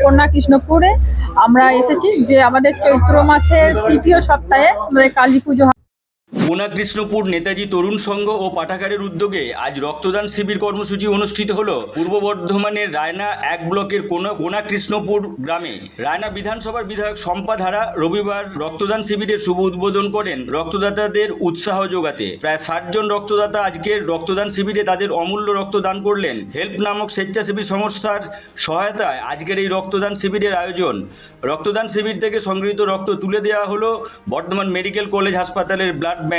কন্যা কৃষ্ণপুরে আমরা এসেছি যে আমাদের চৈত্র মাসের তৃতীয় সপ্তাহে আমাদের কালী পুজো কৃষ্ণপুর নেতাজি তরুণ সংঘ ও পাঠাগারের উদ্যোগে আজ রক্তদান শিবির কর্মসূচি অনুষ্ঠিত হল। পূর্ব বর্ধমানের রায়না এক ব্লকের কৃষ্ণপুর গ্রামে। রায়না বিধানসভার বিধায়ক শম্পা ধারা রবিবার রক্তদান শিবিরের শুভ উদ্বোধন করেন রক্তদাতাদের উৎসাহ যোগাতে। প্রায় ষাট জন রক্তদাতা আজকের রক্তদান শিবিরে তাদের অমূল্য রক্তদান করলেন। হেল্প নামক স্বেচ্ছাসেবী সংস্থার সহায়তায় আজকের এই রক্তদান শিবিরের আয়োজন। রক্তদান শিবির থেকে সংগৃহীত রক্ত তুলে দেওয়া হলো বর্ধমান মেডিকেল কলেজ হাসপাতালের ব্লাড ব্যাংকে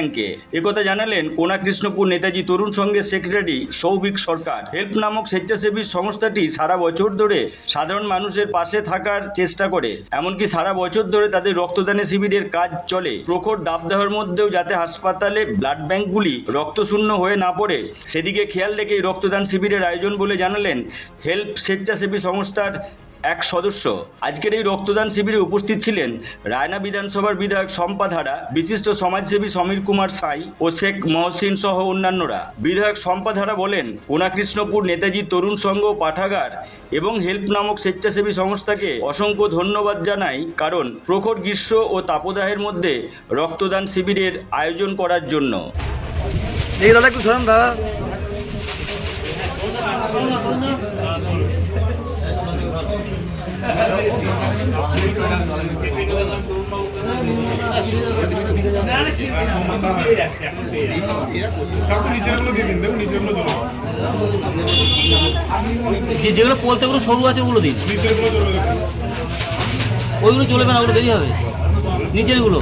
একথা জানালেন কোনা কৃষ্ণপুর নেতাজি তরুণ সংঘের সেক্রেটারি সৌভিক সরকার। হেল্প নামক স্বেচ্ছাসেবী সংস্থাটি সারা বছর ধরে সাধারণ মানুষের পাশে থাকার চেষ্টা করে। এমনকি সারা বছর ধরে তাদের রক্তদানের শিবিরের কাজ চলে। প্রখর দাবদাহের মধ্যেও যাতে হাসপাতালে ব্লাড ব্যাংকগুলি রক্তশূন্য হয়ে না পড়ে, সেদিকে খেয়াল রেখে রক্তদান শিবিরের আয়োজন বলে জানালেন হেল্প স্বেচ্ছাসেবী সংস্থার এক সদস্য। আজকের এই রক্তদান শিবিরে উপস্থিত ছিলেন রায়না বিধানসভার বিধায়ক শম্পা ধারা, বিশিষ্ট সমাজসেবী সমীর কুমার সাই ও শেখ মহসিন সহ অন্যান্যরা। বিধায়ক শম্পা ধারা বলেন, কোনাকৃষ্ণপুর নেতাজি তরুণ সংঘ পাঠাগার এবং হেল্প নামক স্বেচ্ছাসেবী সংস্থাকে অসংখ্য ধন্যবাদ জানাই কারণ প্রখর গ্রীষ্ম ও তাপদাহের মধ্যে রক্তদান শিবিরের আয়োজন করার জন্য। এই দাদা একটু দাদা কাকু নিচেরগুলো দিয়ে দিন দেখুন নিচেরগুলো ধরো যে যেগুলো পোলতে ওগুলো সরু আছে ওগুলো দিন। ওইগুলো চলবে না, ওগুলো দেরি হবে। নিচেরগুলো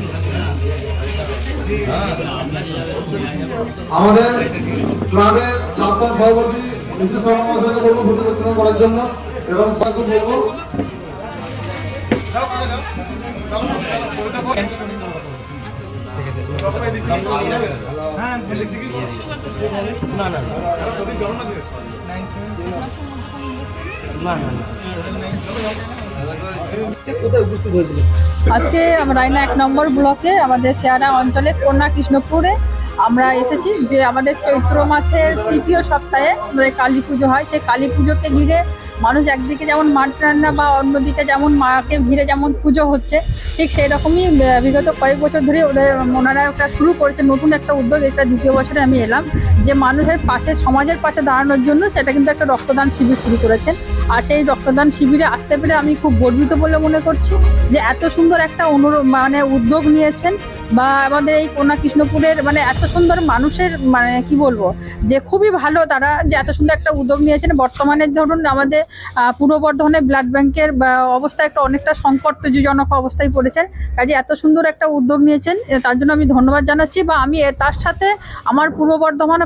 ধরবে আমাদের ক্লাবের প্রাক্তন সভাপতি বিশেষ সভাপতিকে বলব ভোট পরিচালনা করার জন্য এবং তাকে বলব আজকে রায়না এক নম্বর ব্লকে আমাদের শেয়ারা অঞ্চলে কন্যা কৃষ্ণপুরে আমরা এসেছি যে আমাদের চৈত্র মাসের তৃতীয় সপ্তাহে আমাদের কালী পুজো হয়। সেই কালী পুজোকে ঘিরে মানুষ একদিকে যেমন মাঠ রান্না বা অন্যদিকে যেমন মাকে ঘিরে যেমন পুজো হচ্ছে, ঠিক সেই রকমই বিগত কয়েক বছর ধরে ওদের ওনারা ওটা শুরু করেছে, নতুন একটা উদ্যোগ, এটা দ্বিতীয় বছরে আমি এলাম। যে মানুষের পাশে, সমাজের পাশে দাঁড়ানোর জন্য সেটা কিন্তু একটা রক্তদান শিবির শুরু করেছেন। আর সেই রক্তদান শিবিরে আসতে পেরে আমি খুব গর্বিত বলে মনে করছি যে এত সুন্দর একটা অনুর মানে উদ্যোগ নিয়েছেন। বা আমাদের এই কন্যা কৃষ্ণপুরের মানে এত সুন্দর মানুষের মানে কি বলব, যে খুবই ভালো তারা যে এত সুন্দর একটা উদ্যোগ নিয়েছেন। বর্তমানে ধরুন আমাদের পূর্ব বর্ধমানের ব্লাড ব্যাংকের অবস্থা একটা অনেকটা সংকটজনক অবস্থায় পড়েছেন। কাজে এত সুন্দর একটা উদ্যোগ নিয়েছেন তার জন্য আমি ধন্যবাদ জানাচ্ছি বা আমি তার সাথে আমার পূর্ব বর্ধমান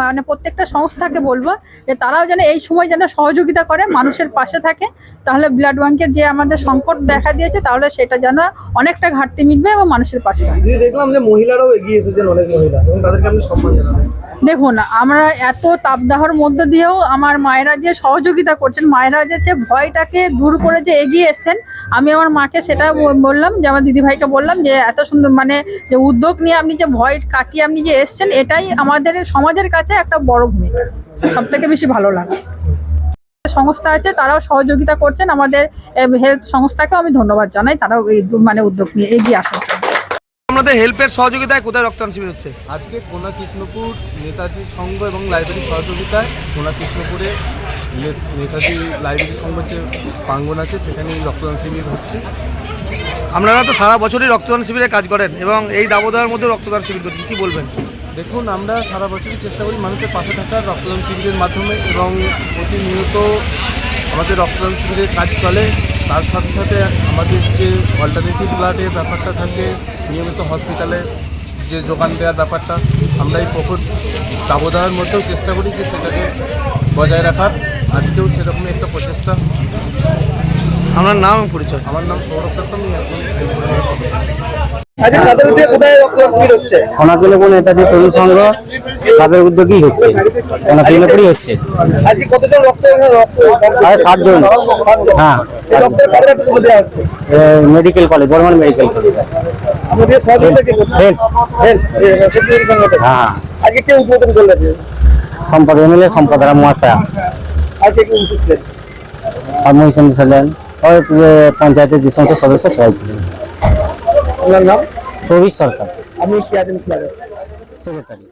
মানে প্রত্যেকটা সংস্থাকে বলব যে তারাও যেন এই সময় যেন সহযোগিতা করে, মানুষের পাশে থাকে। তাহলে ব্লাড ব্যাংকের যে আমাদের সংকট দেখা দিয়েছে, তাহলে সেটা যেন অনেকটা ঘাটতি মিটবে এবং মানুষের পাশে থাকবে। দেখলাম যে মহিলারাও এগিয়ে এসেছেন, অনেক মহিলা, এবং তাদেরকে সম্মান দেখুন, আমরা এত তাপদাহর মধ্য দিয়েও আমার মায়েরা যে সহযোগিতা করছেন, মায়েরা যে ভয়টাকে দূর করে যে এগিয়ে এসছেন, আমি আমার মাকে সেটা বললাম, যে আমার দিদিভাইকে বললাম যে এত সুন্দর মানে যে উদ্যোগ নিয়ে আপনি যে ভয় কাটিয়ে আপনি যে এসছেন, এটাই আমাদের সমাজের কাছে একটা বড় ভূমিকা। সব থেকে বেশি ভালো লাগে সংস্থা আছে, তারাও সহযোগিতা করছেন, আমাদের হেলথ সংস্থাকেও আমি ধন্যবাদ জানাই, তারাও এই মানে উদ্যোগ নিয়ে এগিয়ে আসার জন্য। আপনাদের হেল্পের সহযোগিতায় কোথায় রক্তদান শিবির হচ্ছে? আজকে কোনা কৃষ্ণপুর নেতাজি সংঘ এবং লাইব্রেরি সহযোগিতায় কোনা কৃষ্ণপুরে নেতাজি লাইব্রেরি সংঘ যে প্রাঙ্গন আছে সেখানে রক্তদান শিবির হচ্ছে। আপনারা তো সারা বছরই রক্তদান শিবিরে কাজ করেন এবং এই দাবদাহের মধ্যে রক্তদান শিবির করছেন কী বলবেন? দেখুন আমরা সারা বছরই চেষ্টা করি মানুষের পাশে থাকার রক্তদান শিবিরের মাধ্যমে এবং প্রতিনিয়ত আমাদের রক্তদান শিবিরের কাজ চলে। তার সাথে সাথে আমাদের যে অল্টারনেটিভ ব্লাডের ব্যাপারটা থাকে নিয়মিত হসপিটালে যে যোগান দেওয়ার ব্যাপারটা আমরা এই প্রকট দাবদাহের মধ্যেও চেষ্টা করি যে সেটাকে বজায় রাখার। আজকেও সেরকমই একটা প্রচেষ্টা। আমার নাম পরিচয়? আমার নাম সৌরভ দত্ত আমি একজন আজকে তাদের তরুণ সংঘ উদ্যোগেই হচ্ছে। প্রায় ষাট জন হ্যাঁ medical college Bardhaman medical college আমাদের সহযোগিতা কে করছে হেড হেল্প স্বেচ্ছাসেবী সংগঠন। হ্যাঁ। আজকে কে উদ্বোধন সম্পদ এমএলএ সম্পদরা মহাশয়া। আজকে কে উপস্থিত ছিলেন? আর ছিলেন পঞ্চায়েতের যে সমস্ত সদস্য সবাই ছিলেন। আপনার নাম? সরকার। আমি কি আছেন সেক্রেটারি।